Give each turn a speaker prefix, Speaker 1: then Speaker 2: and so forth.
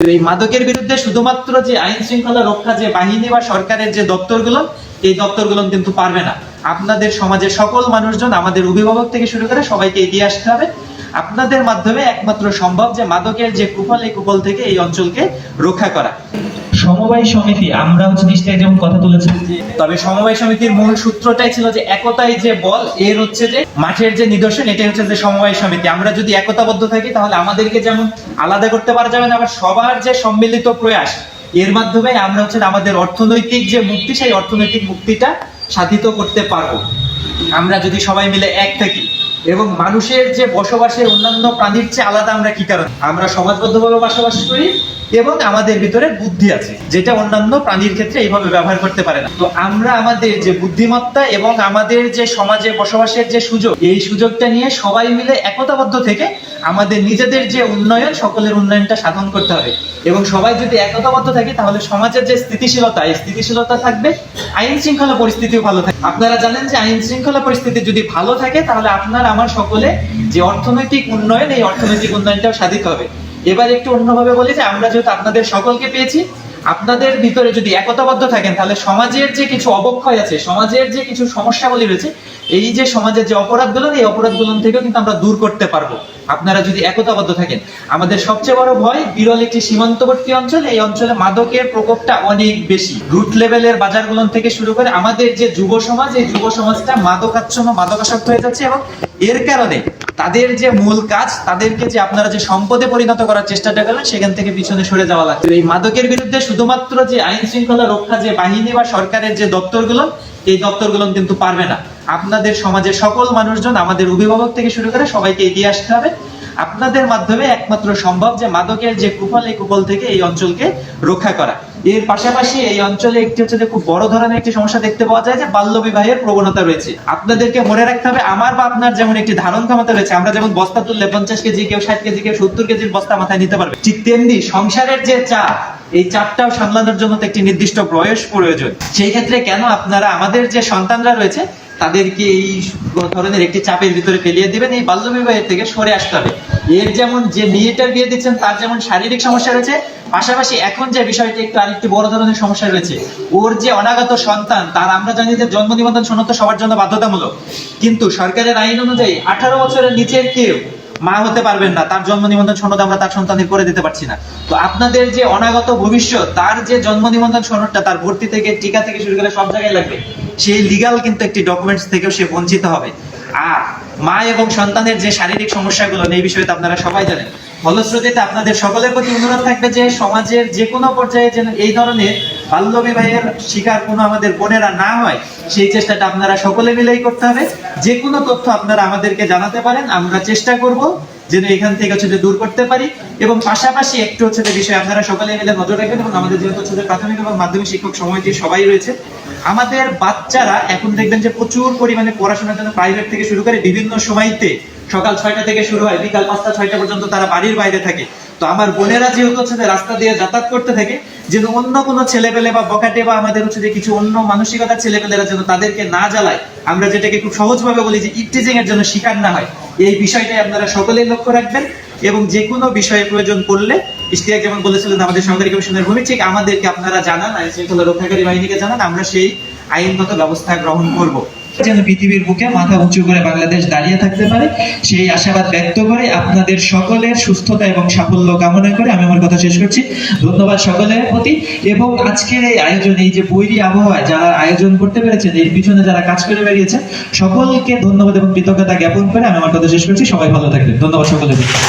Speaker 1: এই মাদকের বিরুদ্ধে শুধুমাত্র যে আইন শৃঙ্খলা রক্ষা যে বাহিনী বা সরকারের যে দপ্তরগুলো, এই দপ্তরগুলো কিন্তু পারবে না। আপনাদের সমাজের সকল মানুষজন, আমাদের অভিভাবক থেকে শুরু করে সবাইকে এগিয়ে আসতে হবে। আপনাদের মাধ্যমে একমাত্র সম্ভব যে মাদকের যে কুফল, এই কুফল থেকে এই অঞ্চলকে রক্ষা করা।
Speaker 2: সমবায় সমিতি, আমরা হচ্ছে নিশ্চয়ই যেমন কথা তুলেছি।
Speaker 1: তবে সমবায় সমিতির মূল সূত্রটাই ছিল যে একতাই যে বল, এর হচ্ছে যে মাঠের যে নিদর্শন, এটাই হচ্ছে যে সমবায় সমিতি। আমরা যদি একতাবদ্ধ থাকি, তাহলে আমাদেরকে যেমন আলাদা করতে পারা যাবে না, আবার সবার যে সম্মিলিত প্রয়াস, এর মাধ্যমে আমরা হচ্ছে আমাদের অর্থনৈতিক যে মুক্তি, সেই অর্থনৈতিক মুক্তিটা সাধিত করতে পারব। আমরা যদি সবাই মিলে এক থাকি এবং মানুষের যে বসবাসের অন্যান্য প্রাণীর চেয়ে আলাদা আমরা কি কারণ? আমরা সমাজবদ্ধভাবে বসবাস করি এবং আমাদের ভিতরে বুদ্ধি আছে, যেটা অন্যান্য প্রাণীর ক্ষেত্রে এইভাবে ব্যবহার করতে পারে না। তো আমরা আমাদের যে বুদ্ধিমত্তা এবং আমাদের যে সমাজে বসবাসের যে সুযোগ, এই সুযোগটা নিয়ে সবাই মিলে একতাবদ্ধ থেকে আমাদের নিজেদের যে উন্নয়ন, সকলের উন্নয়নটা সাধন করতে হবে। এবং সবাই যদি একতাবদ্ধ থাকে, তাহলে সমাজের যে স্থিতিশীলতা, এই স্থিতিশীলতা থাকবে আইন শৃঙ্খলা পরিস্থিতিও ভালো থাকে আপনারা জানেন যে আইন শৃঙ্খলা পরিস্থিতি যদি ভালো থাকে, তাহলে আপনার আমার সকলে যে অর্থনৈতিক উন্নয়ন, এই অর্থনৈতিক উন্নয়নটাও সাধিত হবে। এবার একটু অন্যভাবে বলি যে, আমরা যেহেতু আপনাদের সকলকে পেয়েছি, আপনাদের ভিতরে যদি একতাবদ্ধ থাকেন, তাহলে সমাজের যে কিছু অবক্ষয় আছে, সমাজের যে কিছু সমস্যাগুলি রয়েছে, এই যে সমাজের যে অপরাধগুলো, এই অপরাধগুলো থেকেও কিন্তু আমরা দূর করতে পারব। আপনারা যদি একতাবদ্ধ থাকেন। আমাদের সবচেয়ে বড় ভয় বিরল একটি সীমান্তবর্তী অঞ্চল। এই অঞ্চলে মাদকের প্রকোপটা অনেক বেশি। রুট লেভেলের বাজারগুলো থেকে শুরু করে আমাদের যে যুব সমাজ, এই যুব সমাজটা মাদকাচ্ছন্ন, মাদকাসক্ত হয়ে যাচ্ছে এবং এর কারণে তাদের যে মূল কাজ, তাদেরকে যে আপনারা যে সম্পদে পরিণত করার চেষ্টাটা করেন সেখান থেকে পিছনে সরে যাওয়া লাগছে। এই মাদকের বিরুদ্ধে শুধুমাত্র যে আইন শৃঙ্খলা রক্ষা যে বাহিনী বা সরকারের যে দপ্তরগুলো, এই দপ্তরগুলো কিন্তু পারবে না। আপনাদের সমাজের সকল মানুষজন, আমাদের অভিভাবক থেকে শুরু করে সবাইকে এগিয়ে আসতে হবে। আপনাদের মাধ্যমে একমাত্র সম্ভব যে মাদকের যে কুফল, এই কুফল থেকে এই অঞ্চলকে রক্ষা করা। এর পাশাপাশি এই অঞ্চলে একটি হচ্ছে যে খুব বড় ধরনের একটি সমস্যা দেখতে পাওয়া যায় যে বাল্য বিবাহের প্রবণতা রয়েছে। আপনাদেরকে মনে রাখতে হবে, আমার বা আপনার যেমন একটি ধারণ ক্ষমতা রয়েছে, আমরা যেমন বস্তা তুললে পঞ্চাশ কেজি, কেউ ষাট কেজি, কেউ সত্তর কেজির বস্তা মাথায় নিতে পারবে। ঠিক তেমনি সংসারের যে চাপ, এই চাপটাও সামলানোর জন্য তো একটি নির্দিষ্ট বয়স প্রয়োজন। সেই ক্ষেত্রে কেন আপনারা, আমাদের যে সন্তানরা রয়েছে তাদেরকে এই ধরনের একটি চাপের ভিতরে ফেলিয়ে দেবেন, এই বাল্যবিবাহের থেকে সরে আসতে হবে। এর যেমন যে মেয়েটার বিয়ে দিচ্ছেন, তার যেমন শারীরিক সমস্যা রয়েছে, পাশাপাশি এখন যে বিষয়টি একটু আরেকটি বড় ধরনের সমস্যা রয়েছে, ওর যে অনাগত সন্তান, তার আমরা জানি যে জন্ম নিবন্ধন সনদ সবার জন্য বাধ্যতামূলক। কিন্তু সরকারের আইন অনুযায়ী আঠারো বছরের নিচের কেউ মা হতে পারবেন না, তার জন্ম নিবন্ধন সনদ আমরা তার সন্তানের করে দিতে পারছি না। তো আপনাদের যে অনাগত ভবিষ্যৎ, তার যে জন্ম নিবন্ধন সনদটা তার ভর্তি থেকে, টিকা থেকে শুরু করে সব জায়গায় লাগবে। সেই লিগাল কিন্তু একটি ডকুমেন্টস থেকেও সে বঞ্চিত হবে। আর মা এবং সন্তানের যে শারীরিক সমস্যাগুলো, এই বিষয়ে তো আপনারা সবাই জানেন। ফলশ্রুতিতে আপনাদের সকলের প্রতি অনুরোধ থাকবে যে সমাজের যে কোনো পর্যায়ে যেন এই ধরনের বাল্য বিবাহের শিকার কোনো আমাদের বোনেরা না হয়, সেই চেষ্টাটা আপনারা সকলে মিলেই করতে হবে। যে কোনো তথ্য আপনারা আমাদেরকে জানাতে পারেন, আমরা চেষ্টা করব যেন এখান থেকে হচ্ছে দূর করতে পারি। এবং পাশাপাশি একটু হচ্ছে যে বিষয় আপনারা সকলে মিলে নজর রাখবেন এবং আমাদের যেহেতু হচ্ছে প্রাথমিক এবং মাধ্যমিক শিক্ষক সমিতি সবাই রয়েছে, আমাদের বাচ্চারা এখন দেখবেন যে প্রচুর পরিমাণে পড়াশোনার জন্য প্রাইভেট থেকে শুরু করে বিভিন্ন সময়তে সকাল ছয়টা থেকে শুরু হয়, বিকাল পাঁচটা, ছয়টা পর্যন্ত তারা বাড়ির বাইরে থাকে। তো আমার বোনেরা যেহেতু হচ্ছে যে রাস্তা দিয়ে যাতায়াত করতে থাকে, যেন অন্য কোনো ছেলেপেলে বা বকাটে বা আমাদের হচ্ছে যে কিছু অন্য মানসিকতার ছেলেপেলেরা যেন তাদেরকে না জ্বালায়, আমরা যেটাকে খুব সহজভাবে বলি যে ইফটিজিং এর জন্য শিকার না হয়। এই বিষয়টাই আপনারা সকলেই লক্ষ্য রাখবেন এবং যে কোনো বিষয়ে প্রয়োজন পড়লে, ইশতিয়াক যেমন বলেছিলেন আমাদের সরকারি কমিশনের ভূমি, ঠিক আমাদেরকে আপনারা জানান আইন শৃঙ্খলা রক্ষাকারী বাহিনীকে জানান, আমরা সেই আইনগত ব্যবস্থা গ্রহণ করব। যেন পৃথিবীর বুকে মাথা উঁচু করে বাংলাদেশ দাঁড়িয়ে থাকতে পারে, সেই আশাবাদ ব্যক্ত করে আপনাদের সকলের সুস্থতা এবং সাফল্য কামনা করে আমি আমার কথা শেষ করছি। ধন্যবাদ সকলের প্রতি। এবং আজকের এই আয়োজন, এই যে বৈরী আবহাওয়ায় যারা আয়োজন করতে পেরেছেন, এর পিছনে যারা কাজ করে বেরিয়েছেন, সকলকে ধন্যবাদ এবং কৃতজ্ঞতা জ্ঞাপন করে আমি আমার কথা শেষ করছি। সবাই ভালো থাকবেন। ধন্যবাদ সকলের